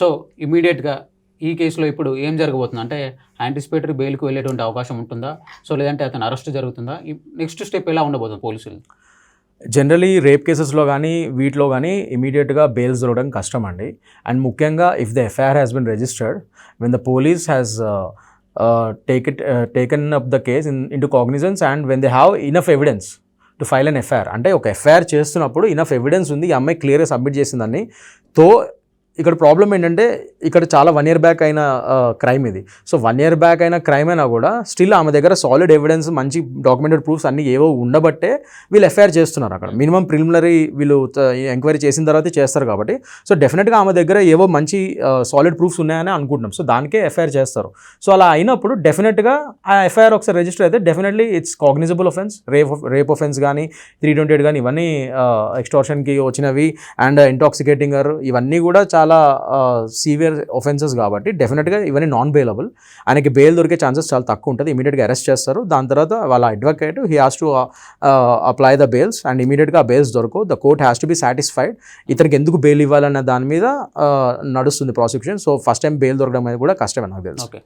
So ఇమీడియట్గా ఈ కేసులో ఇప్పుడు ఏం జరగబోతుంది? అంటే యాంటిసిపేటరీ బెయిల్కి వెళ్ళేటువంటి అవకాశం ఉంటుందా? సో లేదంటే అతను అరెస్ట్ జరుగుతుందా? నెక్స్ట్ స్టెప్ ఎలా ఉండబోతుంది పోలీసులు? జనరలీ రేప్ కేసెస్లో కానీ వీటిలో కానీ ఇమీడియట్గా బెయిల్స్ దొరకడం కష్టం అండి అండ్ ముఖ్యంగా if the FIR has been registered when the police has take it taken up the case in into cognizance and when they have enough evidence to file an FIR అంటే ఒక FIR చేస్తున్నప్పుడు enough evidence ఉంది ఈ అమ్మాయి క్లియర్గా submit చేసిందని. తో ఇక్కడ ప్రాబ్లం ఏంటంటే ఇక్కడ చాలా వన్ ఇయర్ బ్యాక్ అయిన క్రైమ్ ఇది. సో వన్ ఇయర్ బ్యాక్ అయిన క్రైమ్ అయినా కూడా స్టిల్ ఆమె దగ్గర సాలిడ్ ఎవిడెన్స్ మంచి డాక్యుమెంటెడ్ ప్రూఫ్స్ అన్ని ఏవో ఉండబట్టే వీళ్ళు ఎఫ్ఐఆర్ చేస్తున్నారు అక్కడ. మినిమం ప్రిలిమినరీ వీళ్ళు ఎంక్వైరీ చేసిన తర్వాత చేస్తారు కాబట్టి. సో డెఫినెట్గా ఆమె దగ్గర ఏవో మంచి సాలిడ్ ప్రూఫ్స్ ఉన్నాయని అనుకుంటున్నాం. సో దానికే ఎఫ్ఐఆర్ చేస్తారు. సో అలా అయినప్పుడు డెఫినెట్గా ఆ ఎఫ్ఐఆర్ ఒకసారి రిజిస్టర్ అయితే definitely it's cognizable offence rape rape offence కానీ త్రీ ట్వంటీ ఎయిట్ కానీ ఇవన్నీ ఎక్స్టార్షన్కి వచ్చినవి అండ్ ఇంటాక్సికేటింగ్ ఇవన్నీ కూడా చాలా సీవియర్ ఒఫెన్సెస్ కాబట్టి డెఫినెట్గా ఇవన్నీ నాన్ బెయిలబుల్ ఆయనకి బెయిల్ దొరికే ఛాన్సెస్ చాలా తక్కువ ఉంటుంది. ఇమీడియట్గా అరెస్ట్ చేస్తారు. దాని తర్వాత వాళ్ళ advocate he has to apply the bails and ఇమీడియట్గా ఆ బెయిల్స్ దొరకవు. The court has to be satisfied ఇతనికి ఎందుకు బెయిల్ ఇవ్వాలన్న దాని మీద నడుస్తుంది prosecution so first time bail దొరకడం అనేది కూడా కష్టమే నాకు తెలుసు. ఓకే